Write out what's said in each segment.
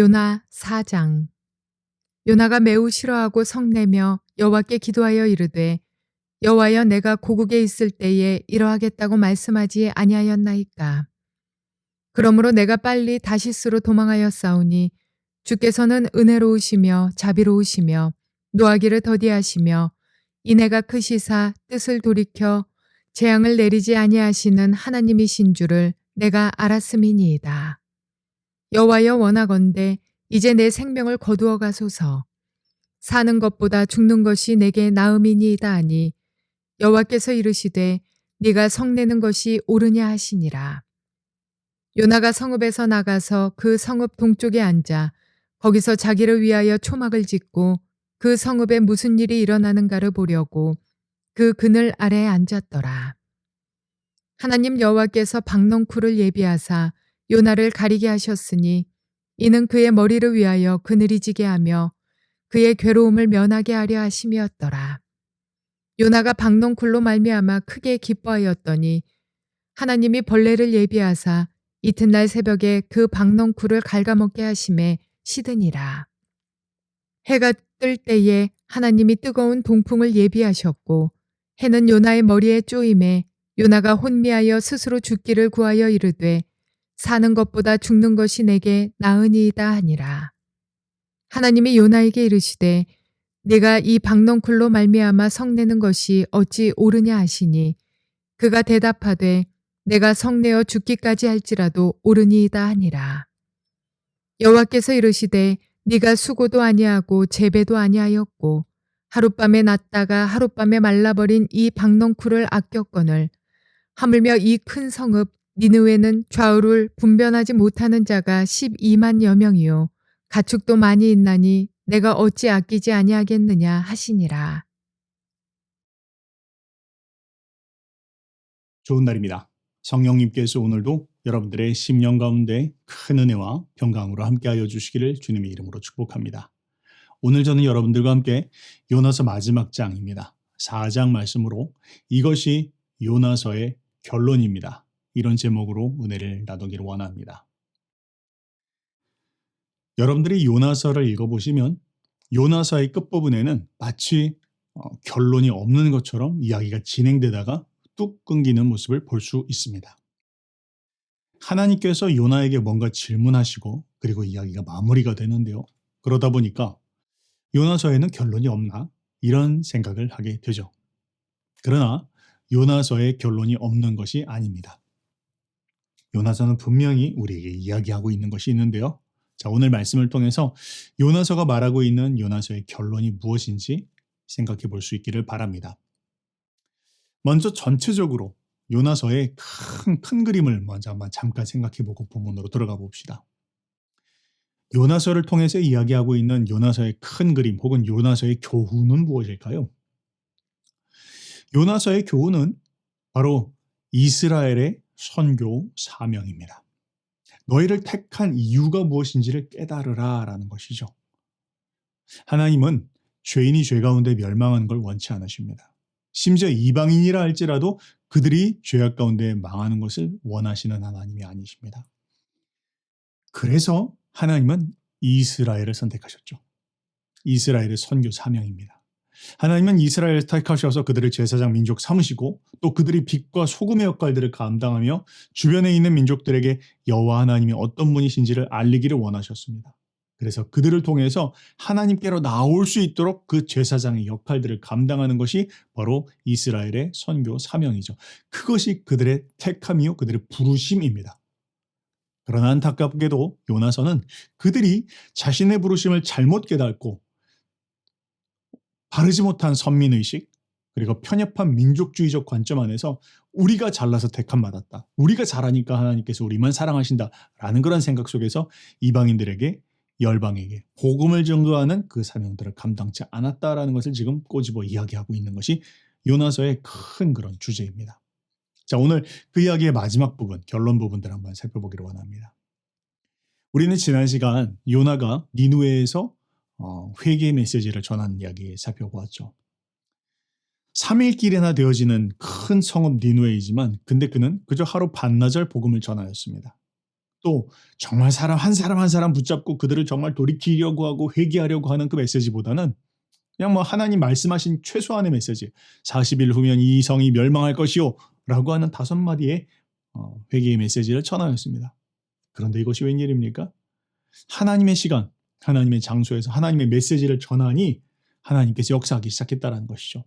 요나 4장 요나가 매우 싫어하고 성내며 여호와께 기도하여 이르되 여호와여 내가 고국에 있을 때에 이러하겠다고 말씀하지 아니하였나이까 그러므로 내가 빨리 다시스로 도망하여 싸우니 주께서는 은혜로우시며 자비로우시며 노하기를 더디하시며 이내가 크시사 뜻을 돌이켜 재앙을 내리지 아니하시는 하나님이신 줄을 내가 알았음이니이다. 여호와여 원하건대 이제 내 생명을 거두어 가소서. 사는 것보다 죽는 것이 내게 나음이니이다 하니 여호와께서 이르시되 네가 성내는 것이 옳으냐 하시니라. 요나가 성읍에서 나가서 그 성읍 동쪽에 앉아 거기서 자기를 위하여 초막을 짓고 그 성읍에 무슨 일이 일어나는가를 보려고 그 그늘 아래에 앉았더라. 하나님 여호와께서 박넝쿨을 예비하사 요나를 가리게 하셨으니 이는 그의 머리를 위하여 그늘이 지게 하며 그의 괴로움을 면하게 하려 하심이었더라. 요나가 박넝쿨로 말미암아 크게 기뻐하였더니 하나님이 벌레를 예비하사 이튿날 새벽에 그 박넝쿨을 갉아먹게 하심에 시드니라. 해가 뜰 때에 하나님이 뜨거운 동풍을 예비하셨고 해는 요나의 머리에 쪼임에 요나가 혼미하여 스스로 죽기를 구하여 이르되 사는 것보다 죽는 것이 내게 나으니이다 하니라. 하나님이 요나에게 이르시되 네가 이 박넝쿨로 말미암아 성내는 것이 어찌 옳으냐 하시니 그가 대답하되 내가 성내어 죽기까지 할지라도 옳으니이다 하니라. 여호와께서 이르시되 네가 수고도 아니하고 재배도 아니하였고 하룻밤에 났다가 하룻밤에 말라버린 이 박넝쿨을 아꼈거늘 하물며 이 큰 성읍 니느웨는 좌우를 분변하지 못하는 자가 12만여 명이요 가축도 많이 있나니 내가 어찌 아끼지 아니하겠느냐 하시니라. 좋은 날입니다. 성령님께서 오늘도 여러분들의 심령 가운데 큰 은혜와 평강으로 함께하여 주시기를 주님의 이름으로 축복합니다. 오늘 저는 여러분들과 함께 요나서 마지막 장입니다. 4장 말씀으로 이것이 요나서의 결론입니다. 이런 제목으로 은혜를 나누기를 원합니다. 여러분들이 요나서를 읽어보시면 요나서의 끝부분에는 마치 어, 결론이 없는 것처럼 이야기가 진행되다가 뚝 끊기는 모습을 볼 수 있습니다. 하나님께서 요나에게 뭔가 질문하시고 그리고 이야기가 마무리가 되는데요. 그러다 보니까 요나서에는 결론이 없나 이런 생각을 하게 되죠. 그러나 요나서의 결론이 없는 것이 아닙니다. 요나서는 분명히 우리에게 이야기하고 있는 것이 있는데요. 자, 오늘 말씀을 통해서 요나서가 말하고 있는 요나서의 결론이 무엇인지 생각해 볼 수 있기를 바랍니다. 먼저 전체적으로 요나서의 큰, 큰 그림을 먼저 한번 잠깐 생각해 보고 본문으로 들어가 봅시다. 요나서를 통해서 이야기하고 있는 요나서의 큰 그림 혹은 요나서의 교훈은 무엇일까요? 요나서의 교훈은 바로 이스라엘의 선교 사명입니다. 너희를 택한 이유가 무엇인지를 깨달으라 라는 것이죠. 하나님은 죄인이 죄 가운데 멸망한 걸 원치 않으십니다. 심지어 이방인이라 할지라도 그들이 죄악 가운데 망하는 것을 원하시는 하나님이 아니십니다. 그래서 하나님은 이스라엘을 선택하셨죠. 이스라엘의 선교 사명입니다. 하나님은 이스라엘을 택하셔서 그들을 제사장 민족 삼으시고 또 그들이 빛과 소금의 역할들을 감당하며 주변에 있는 민족들에게 여호와 하나님이 어떤 분이신지를 알리기를 원하셨습니다. 그래서 그들을 통해서 하나님께로 나올 수 있도록 그 제사장의 역할들을 감당하는 것이 바로 이스라엘의 선교 사명이죠. 그것이 그들의 택함이요 그들의 부르심입니다. 그러나 안타깝게도 요나서는 그들이 자신의 부르심을 잘못 깨닫고 바르지 못한 선민의식 그리고 편협한 민족주의적 관점 안에서 우리가 잘나서 택함 받았다. 우리가 잘하니까 하나님께서 우리만 사랑하신다 라는 그런 생각 속에서 이방인들에게 열방에게 복음을 전도하는 그 사명들을 감당치 않았다라는 것을 지금 꼬집어 이야기하고 있는 것이 요나서의 큰 그런 주제입니다. 자, 오늘 그 이야기의 마지막 부분, 결론 부분들 한번 살펴보기를 원합니다. 우리는 지난 시간 요나가 니누에에서 어, 회개 메시지를 전하는 이야기 살펴보았죠. 3일 길이나 되어지는 큰 성읍 니누에이지만 근데 그는 그저 하루 반나절 복음을 전하였습니다. 또 정말 사람 한 사람 한 사람 붙잡고 그들을 정말 돌이키려고 하고 회개하려고 하는 그 메시지보다는 그냥 뭐 하나님 말씀하신 최소한의 메시지 40일 후면 이 성이 멸망할 것이요 라고 하는 다섯 마디의 어, 회개의 메시지를 전하였습니다. 그런데 이것이 웬일입니까? 하나님의 시간, 하나님의 장소에서 하나님의 메시지를 전하니 하나님께서 역사하기 시작했다는 것이죠.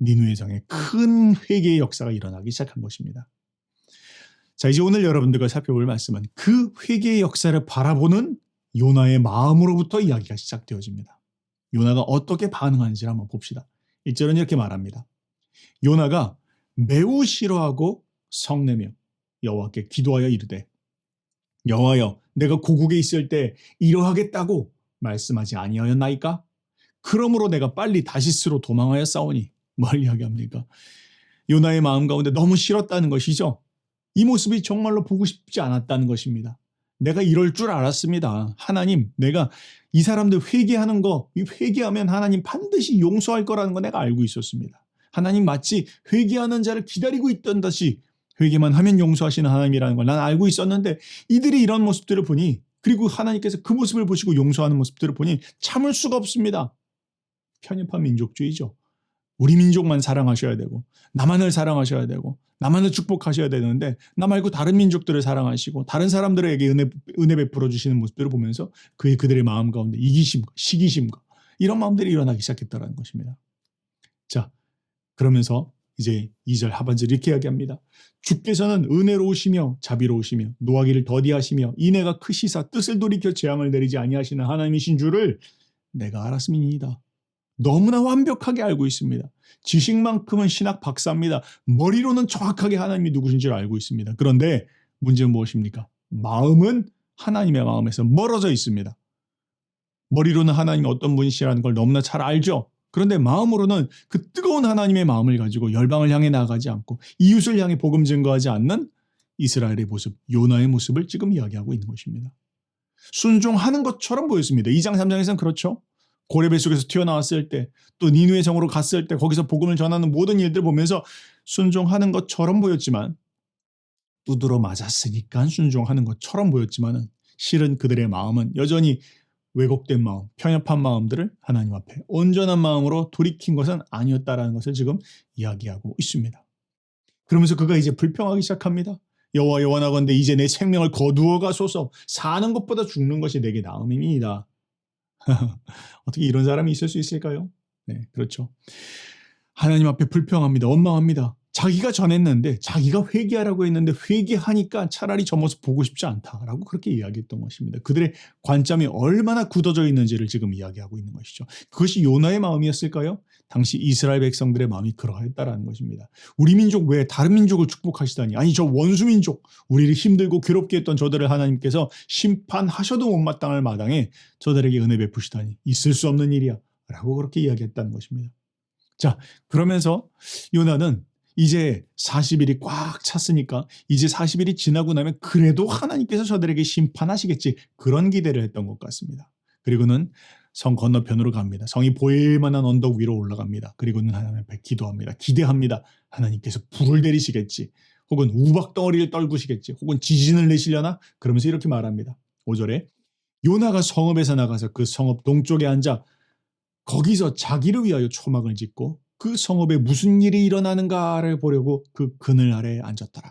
니누의 성에 큰 회개의 역사가 일어나기 시작한 것입니다. 자, 이제 오늘 여러분들과 살펴볼 말씀은 그 회개의 역사를 바라보는 요나의 마음으로부터 이야기가 시작되어집니다. 요나가 어떻게 반응하는지를 한번 봅시다. 1절은 이렇게 말합니다. 요나가 매우 싫어하고 성내며 여호와께 기도하여 이르되 여호와여 내가 고국에 있을 때 이러하겠다고 말씀하지 아니하였나이까? 그러므로 내가 빨리 다시스로 도망하여 싸우니 뭘 이야기합니까? 요나의 마음 가운데 너무 싫었다는 것이죠. 이 모습이 정말로 보고 싶지 않았다는 것입니다. 내가 이럴 줄 알았습니다. 하나님, 내가 이 사람들 회개하는 거, 이 회개하면 하나님 반드시 용서할 거라는 거 내가 알고 있었습니다. 하나님 마치 회개하는 자를 기다리고 있던 듯이 회개만 하면 용서하시는 하나님이라는 걸 난 알고 있었는데 이들이 이런 모습들을 보니 그리고 하나님께서 그 모습을 보시고 용서하는 모습들을 보니 참을 수가 없습니다. 편협한 민족주의죠. 우리 민족만 사랑하셔야 되고 나만을 사랑하셔야 되고 나만을 축복하셔야 되는데 나 말고 다른 민족들을 사랑하시고 다른 사람들에게 은혜, 은혜 베풀어 주시는 모습들을 보면서 그 그들의 마음 가운데 이기심과 시기심과 이런 마음들이 일어나기 시작했다는 것입니다. 자 그러면서 이제 2절 하반절 이렇게 이야기합니다. 주께서는 은혜로우시며 자비로우시며 노하기를 더디하시며 인애가 크시사 뜻을 돌이켜 재앙을 내리지 아니하시는 하나님이신 줄을 내가 알았음이니이다. 너무나 완벽하게 알고 있습니다. 지식만큼은 신학 박사입니다. 머리로는 정확하게 하나님이 누구신 줄 알고 있습니다. 그런데 문제는 무엇입니까? 마음은 하나님의 마음에서 멀어져 있습니다. 머리로는 하나님이 어떤 분이시라는 걸 너무나 잘 알죠. 그런데 마음으로는 그 뜨거운 하나님의 마음을 가지고 열방을 향해 나가지 않고 이웃을 향해 복음 증거하지 않는 이스라엘의 모습, 요나의 모습을 지금 이야기하고 있는 것입니다. 순종하는 것처럼 보였습니다. 2장 3장에서는 그렇죠. 고레벨 속에서 튀어나왔을 때, 또 니누의 성으로 갔을 때 거기서 복음을 전하는 모든 일들을 보면서 순종하는 것처럼 보였지만 두드러 맞았으니까 순종하는 것처럼 보였지만은 실은 그들의 마음은 여전히 왜곡된 마음, 편협한 마음들을 하나님 앞에 온전한 마음으로 돌이킨 것은 아니었다라는 것을 지금 이야기하고 있습니다. 그러면서 그가 이제 불평하기 시작합니다. 여호와 여호와나건대 이제 내 생명을 거두어 가소서 사는 것보다 죽는 것이 내게 나음이니이다. 어떻게 이런 사람이 있을 수 있을까요? 네, 그렇죠. 하나님 앞에 불평합니다. 원망합니다. 자기가 전했는데 자기가 회개하라고 했는데 회개하니까 차라리 저 모습 보고 싶지 않다라고 그렇게 이야기했던 것입니다. 그들의 관점이 얼마나 굳어져 있는지를 지금 이야기하고 있는 것이죠. 그것이 요나의 마음이었을까요? 당시 이스라엘 백성들의 마음이 그러했다라는 것입니다. 우리 민족 외에 다른 민족을 축복하시다니 아니 저 원수 민족 우리를 힘들고 괴롭게 했던 저들을 하나님께서 심판하셔도 못마땅할 마당에 저들에게 은혜 베푸시다니 있을 수 없는 일이야 라고 그렇게 이야기했다는 것입니다. 자 그러면서 요나는 이제 40일이 꽉 찼으니까 이제 40일이 지나고 나면 그래도 하나님께서 저들에게 심판하시겠지 그런 기대를 했던 것 같습니다. 그리고는 성 건너편으로 갑니다. 성이 보일 만한 언덕 위로 올라갑니다. 그리고는 하나님 앞에 기도합니다. 기대합니다. 하나님께서 불을 내리시겠지. 혹은 우박 덩어리를 떨구시겠지. 혹은 지진을 내시려나? 그러면서 이렇게 말합니다. 5절에 요나가 성읍에서 나가서 그 성읍 동쪽에 앉아 거기서 자기를 위하여 초막을 짓고 그 성읍에 무슨 일이 일어나는가를 보려고 그 그늘 아래에 앉았더라.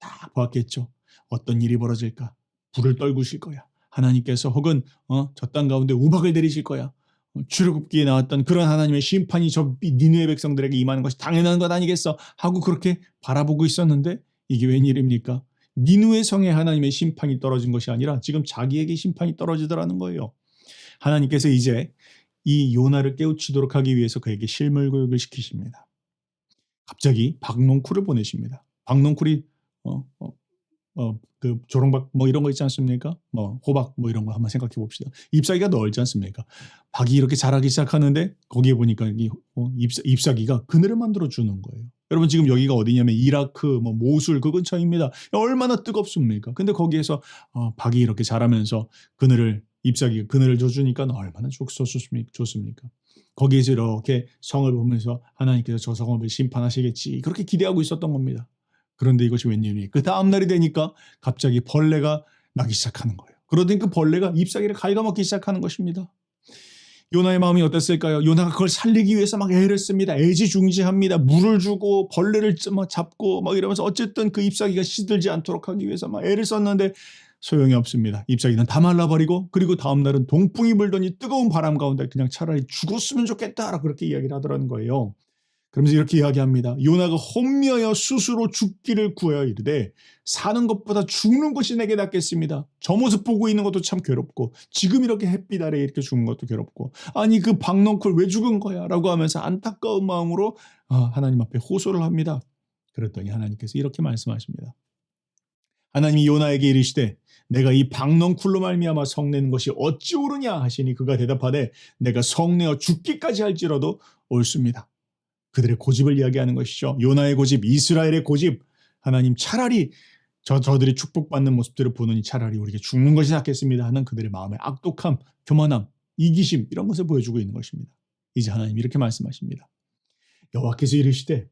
다 보았겠죠. 어떤 일이 벌어질까? 불을 떨구실 거야. 하나님께서 혹은 어, 저 땅 가운데 우박을 내리실 거야. 어, 출애굽기에 나왔던 그런 하나님의 심판이 저 니누의 백성들에게 임하는 것이 당연한 것 아니겠어? 하고 그렇게 바라보고 있었는데 이게 웬일입니까? 니누의 성에 하나님의 심판이 떨어진 것이 아니라 지금 자기에게 심판이 떨어지더라는 거예요. 하나님께서 이제 이 요나를 깨우치도록 하기 위해서 그에게 실물 교육을 시키십니다. 갑자기 박농쿨을 보내십니다. 박농쿨이 어, 어, 어, 그 조롱박 뭐 이런 거 있지 않습니까? 뭐 호박 뭐 이런 거 한번 생각해 봅시다. 잎사귀가 넓지 않습니까? 박이 이렇게 자라기 시작하는데 거기에 보니까 이 어, 잎사, 잎사귀가 그늘을 만들어 주는 거예요. 여러분 지금 여기가 어디냐면 이라크 뭐 모술 그 근처입니다. 얼마나 뜨겁습니까? 근데 거기에서 어, 박이 이렇게 자라면서 그늘을 잎사귀가 그늘을 줘주니까 얼마나 좋, 좋습니까? 거기에서 이렇게 성을 보면서 하나님께서 저 성읍을 심판하시겠지 그렇게 기대하고 있었던 겁니다. 그런데 이것이 웬일이니? 그 다음 날이 되니까 갑자기 벌레가 나기 시작하는 거예요. 그러더니 그 벌레가 잎사귀를 갉아먹기 시작하는 것입니다. 요나의 마음이 어땠을까요? 요나가 그걸 살리기 위해서 막 애를 씁니다. 애지중지합니다. 물을 주고 벌레를 막 잡고 막 이러면서 어쨌든 그 잎사귀가 시들지 않도록 하기 위해서 막 애를 썼는데 소용이 없습니다. 잎사귀는 다 말라버리고 그리고 다음 날은 동풍이 불더니 뜨거운 바람 가운데 그냥 차라리 죽었으면 좋겠다라고 그렇게 이야기를 하더라는 거예요. 그러면서 이렇게 이야기합니다. 요나가 혼미하여 스스로 죽기를 구하여 이르되 사는 것보다 죽는 것이 내게 낫겠습니다. 저 모습 보고 있는 것도 참 괴롭고 지금 이렇게 햇빛 아래 이렇게 죽는 것도 괴롭고 아니 그 박넝쿨 왜 죽은 거야? 라고 하면서 안타까운 마음으로 아, 하나님 앞에 호소를 합니다. 그랬더니 하나님께서 이렇게 말씀하십니다. 하나님이 요나에게 이르시되 내가 이 박넝쿨로 말미암아 성내는 것이 어찌 옳으냐 하시니 그가 대답하되 내가 성내어 죽기까지 할지라도 옳습니다. 그들의 고집을 이야기하는 것이죠. 요나의 고집, 이스라엘의 고집. 하나님 차라리 저 저들이 축복받는 모습들을 보느니 차라리 우리에게 죽는 것이 낫겠습니다 하는 그들의 마음의 악독함, 교만함, 이기심 이런 것을 보여주고 있는 것입니다. 이제 하나님 이렇게 말씀하십니다. 여호와께서 이르시되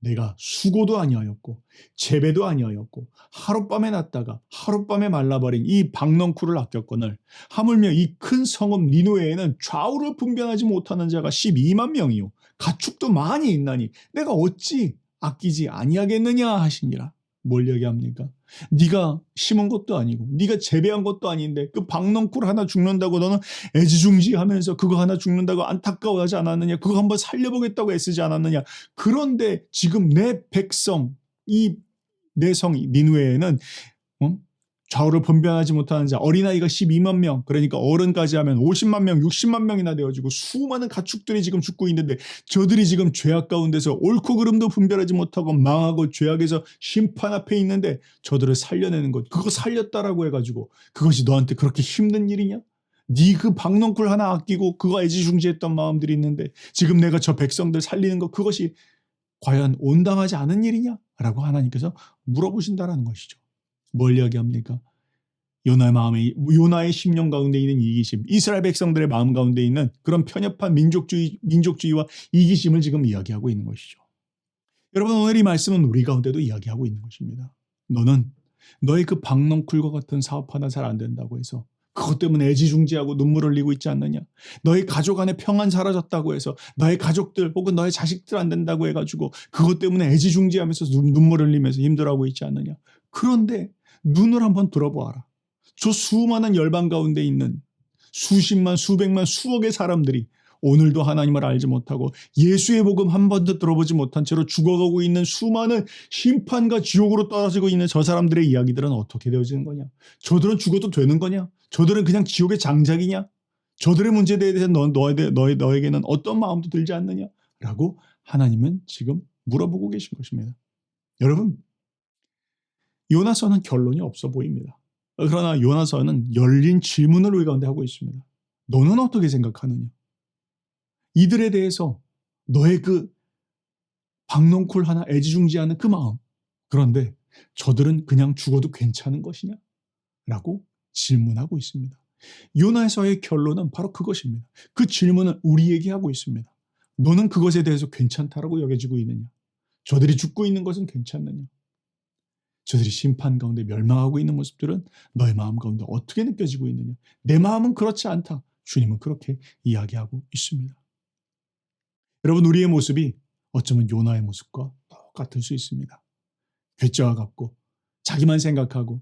내가 수고도 아니하였고 재배도 아니하였고 하룻밤에 났다가 하룻밤에 말라버린 이 박넝쿨을 아꼈거늘 하물며 이 큰 성읍 니누에에는 좌우를 분별하지 못하는 자가 12만 명이요 가축도 많이 있나니 내가 어찌 아끼지 아니하겠느냐 하시니라. 뭘 얘기합니까? 네가 심은 것도 아니고 네가 재배한 것도 아닌데 그 박넝쿨 하나 죽는다고 너는 애지중지하면서 그거 하나 죽는다고 안타까워하지 않았느냐? 그거 한번 살려보겠다고 애쓰지 않았느냐? 그런데 지금 내 백성 이 내성 니누에에는 어? 좌우를 분별하지 못하는 자 어린아이가 12만 명 그러니까 어른까지 하면 50만 명 60만 명이나 되어지고 수많은 가축들이 지금 죽고 있는데 저들이 지금 죄악 가운데서 옳고 그름도 분별하지 못하고 망하고 죄악에서 심판 앞에 있는데 저들을 살려내는 것 그거 살렸다라고 해가지고 그것이 너한테 그렇게 힘든 일이냐? 네그 박넝쿨 하나 아끼고 그거 애지중지했던 마음들이 있는데 지금 내가 저 백성들 살리는 것 그것이 과연 온당하지 않은 일이냐? 라고 하나님께서 물어보신다라는 것이죠. 뭘 이야기합니까? 요나의 마음에 요나의 심령 가운데 있는 이기심, 이스라엘 백성들의 마음 가운데 있는 그런 편협한 민족주의 민족주의와 이기심을 지금 이야기하고 있는 것이죠. 여러분 오늘 이 말씀은 우리 가운데도 이야기하고 있는 것입니다. 너는 너의 그 박넝쿨과 같은 사업 하나 잘 안 된다고 해서 그것 때문에 애지중지하고 눈물 흘리고 있지 않느냐? 너의 가족 안에 평안 사라졌다고 해서 너의 가족들 혹은 너의 자식들 안 된다고 해가지고 그것 때문에 애지중지하면서 눈- 눈물 흘리면서 힘들어하고 있지 않느냐? 그런데 눈을 한번 들어보아라. 저 수많은 열방 가운데 있는 수십만, 수백만, 수억의 사람들이 오늘도 하나님을 알지 못하고 예수의 복음 한 번도 들어보지 못한 채로 죽어가고 있는 수많은 심판과 지옥으로 떨어지고 있는 저 사람들의 이야기들은 어떻게 되어지는 거냐? 저들은 죽어도 되는 거냐? 저들은 그냥 지옥의 장작이냐? 저들의 문제에 대해서 너, 너에, 대- 너에, 너에게는 어떤 마음도 들지 않느냐? 라고 하나님은 지금 물어보고 계신 것입니다. 여러분, 요나서는 결론이 없어 보입니다. 그러나 요나서는 열린 질문을 우리 가운데 하고 있습니다. 너는 어떻게 생각하느냐? 이들에 대해서 너의 그 박넝쿨 하나 애지중지하는 그 마음. 그런데 저들은 그냥 죽어도 괜찮은 것이냐? 라고 질문하고 있습니다. 요나서의 결론은 바로 그것입니다. 그 질문을 우리에게 하고 있습니다. 너는 그것에 대해서 괜찮다라고 여겨지고 있느냐? 저들이 죽고 있는 것은 괜찮느냐? 저들이 심판 가운데 멸망하고 있는 모습들은 너의 마음 가운데 어떻게 느껴지고 있느냐? 내 마음은 그렇지 않다. 주님은 그렇게 이야기하고 있습니다. 여러분 우리의 모습이 어쩌면 요나의 모습과 똑같을 수 있습니다. 괴짜와 같고 자기만 생각하고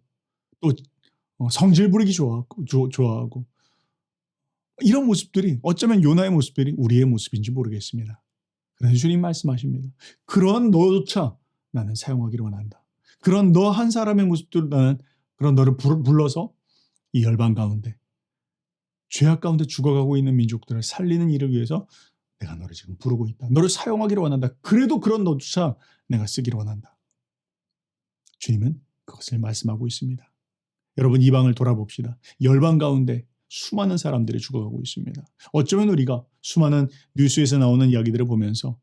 또 어, 성질 부리기 좋아하고, 좋- 좋아하고 이런 모습들이 어쩌면 요나의 모습들이 우리의 모습인지 모르겠습니다. 그래서 주님 말씀하십니다. 그런 너조차 나는 사용하기를 원한다. 그런 너 한 사람의 모습들을 나는 그런 너를 불- 불러서 이 열방 가운데 죄악 가운데 죽어가고 있는 민족들을 살리는 일을 위해서 내가 너를 지금 부르고 있다. 너를 사용하기를 원한다. 그래도 그런 너조차 내가 쓰기를 원한다. 주님은 그것을 말씀하고 있습니다. 여러분 이방을 돌아봅시다. 열방 가운데 수많은 사람들이 죽어가고 있습니다. 어쩌면 우리가 수많은 뉴스에서 나오는 이야기들을 보면서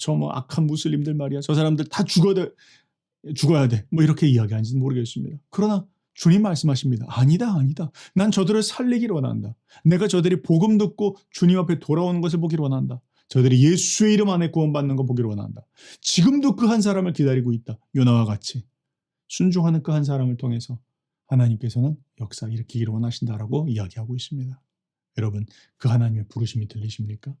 저뭐 악한 무슬림들 말이야. 저 사람들 다 죽어야 돼. 죽어야 돼. 뭐 이렇게 이야기하는지는 모르겠습니다. 그러나 주님 말씀하십니다. 아니다, 아니다. 난 저들을 살리기를 원한다. 내가 저들이 복음 듣고 주님 앞에 돌아오는 것을 보기를 원한다. 저들이 예수의 이름 안에 구원받는 거 보기를 원한다. 지금도 그 한 사람을 기다리고 있다. 요나와 같이 순종하는 그 한 사람을 통해서 하나님께서는 역사 일으키기를 원하신다라고 이야기하고 있습니다. 여러분 그 하나님의 부르심이 들리십니까?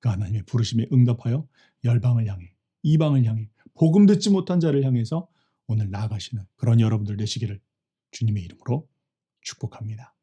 그 하나님의 부르심에 응답하여 열방을 향해 이방을 향해 복음 듣지 못한 자를 향해서 오늘 나아가시는 그런 여러분들 되시기를 주님의 이름으로 축복합니다.